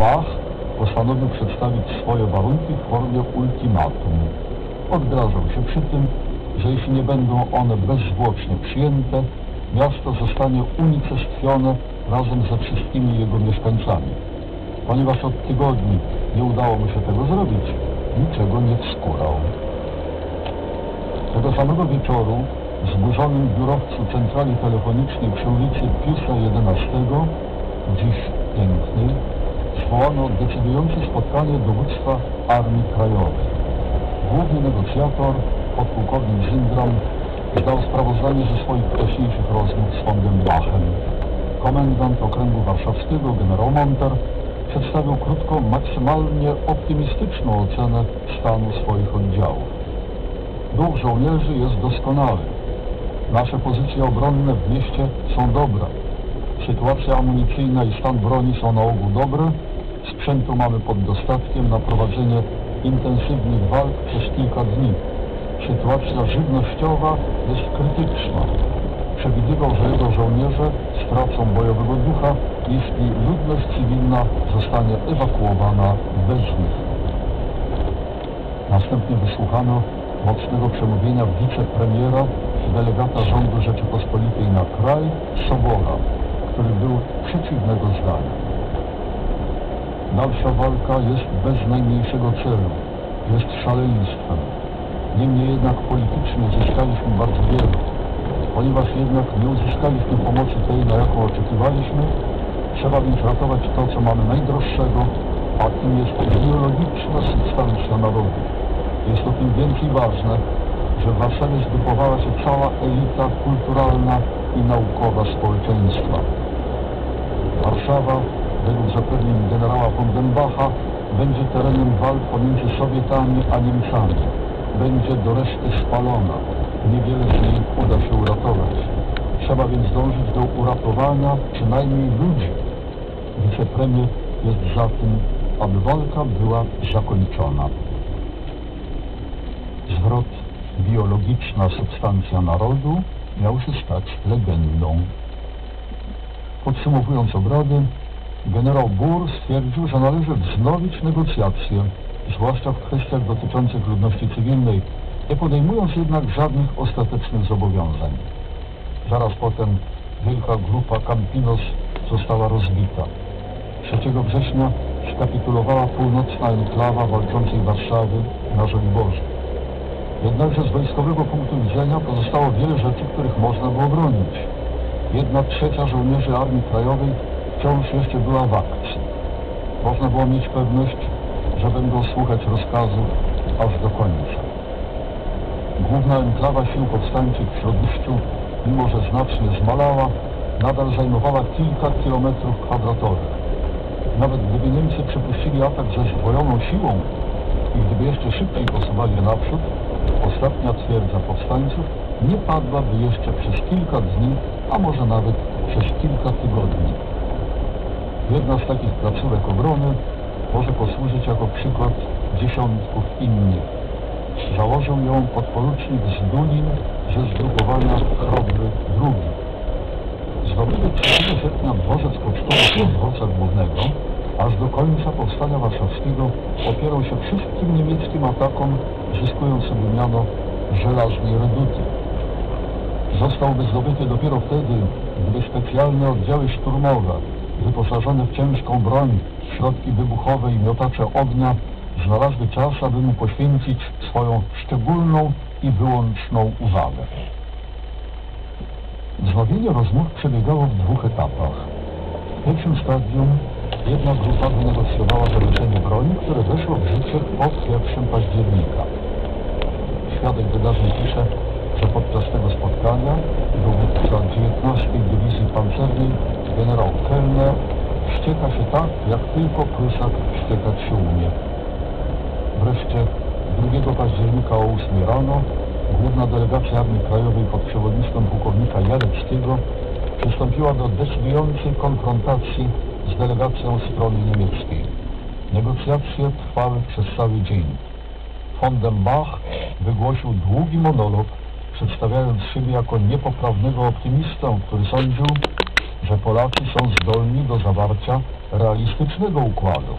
Bach postanowił przedstawić swoje warunki w formie ultimatum. Odgrażał się przy tym, że jeśli nie będą one bezzwłocznie przyjęte, miasto zostanie unicestwione razem ze wszystkimi jego mieszkańcami. Ponieważ od tygodni nie udało mu się tego zrobić, niczego nie wskórał. Tego samego wieczoru w zburzonym biurowcu centrali telefonicznej przy ulicy Piusa XI, dziś pięknej, zwołano decydujące spotkanie dowództwa Armii Krajowej. Główny negocjator, podpułkownik Zyndram, zdał sprawozdanie ze swoich wcześniejszych rozmów z Fondem Bachem. Komendant Okręgu Warszawskiego, generał Monter, przedstawił krótko maksymalnie optymistyczną ocenę stanu swoich oddziałów. Duch żołnierzy jest doskonały. Nasze pozycje obronne w mieście są dobre. Sytuacja amunicyjna i stan broni są na ogół dobre. Sprzętu mamy pod dostatkiem na prowadzenie intensywnych walk przez kilka dni. Sytuacja żywnościowa jest krytyczna. Przewidywał, że jego żołnierze stracą bojowego ducha, jeśli ludność cywilna zostanie ewakuowana bez nich. Następnie wysłuchano mocnego przemówienia wicepremiera delegata rządu Rzeczypospolitej na kraj Sobora, który był przeciwnego zdania. Dalsza walka jest bez najmniejszego celu, jest szaleństwem. Niemniej jednak politycznie zyskaliśmy bardzo wiele. Ponieważ jednak nie uzyskaliśmy pomocy tej, na jaką oczekiwaliśmy, trzeba więc ratować to, co mamy najdroższego, a tym jest biologiczna substancja narodu. Jest to tym więcej ważne, że w Warszawie zgrupowała się cała elita kulturalna i naukowa społeczeństwa. Warszawa, według zapewnień generała von Denbacha, będzie terenem walk pomiędzy Sowietami a Niemcami. Będzie do reszty spalona. Niewiele z niej uda się uratować. Trzeba więc dążyć do uratowania przynajmniej ludzi. Wicepremier jest za tym, aby walka była zakończona. Zwrot biologiczna substancja narodu miał się stać legendą. Podsumowując obrady, generał Burr stwierdził, że należy wznowić negocjacje, zwłaszcza w kwestiach dotyczących ludności cywilnej, nie podejmując jednak żadnych ostatecznych zobowiązań. Zaraz potem wielka grupa Campinos została rozbita. 3 września skapitulowała północna enklawa walczącej Warszawy na Żoliborzu. Jednakże z wojskowego punktu widzenia pozostało wiele rzeczy, których można było bronić. Jedna trzecia żołnierzy Armii Krajowej wciąż jeszcze była w akcji. Można było mieć pewność, że będą słuchać rozkazów aż do końca. Główna enklawa sił powstańczych w Śródmieściu, mimo że znacznie zmalała, nadal zajmowała kilka kilometrów kwadratowych. Nawet gdyby Niemcy przypuścili atak ze zdwojoną siłą i gdyby jeszcze szybciej posuwali naprzód, ostatnia twierdza powstańców nie padłaby jeszcze przez kilka dni, a może nawet przez kilka tygodni. Jedna z takich placówek obrony może posłużyć jako przykład dziesiątków innych. Założył ją podporucznik Zdulin ze zgrupowania Chrobry II. Zdobyty 3 sierpnia dworzec pocztowy dworca głównego aż do końca powstania warszawskiego opierał się wszystkim niemieckim atakom, zyskując sobie miano żelaznej reduty. Zostałby zdobyty dopiero wtedy, gdyby specjalne oddziały szturmowe, wyposażone w ciężką broń, środki wybuchowe i miotacze ognia, znalazły czas, aby mu poświęcić swoją szczególną i wyłączną uwagę. Wznowienie rozmów przebiegało w dwóch etapach. W pierwszym stadium jedna grupa wynegocjowała zawieszenie broni, które weszło w życie po 1 października. Świadek wydarzeń pisze, że podczas tego spotkania 19 Dywizji Pancernej generał Kellner ścieka się tak, jak tylko Prusak ściekać się umie. Wreszcie 2 października o 8 rano główna delegacja Armii Krajowej pod przewodnictwem pułkownika Jareckiego przystąpiła do decydującej konfrontacji z delegacją strony niemieckiej. Negocjacje trwały przez cały dzień. Von Bach wygłosił długi monolog, przedstawiając siebie jako niepoprawnego optymistę, który sądził, że Polacy są zdolni do zawarcia realistycznego układu.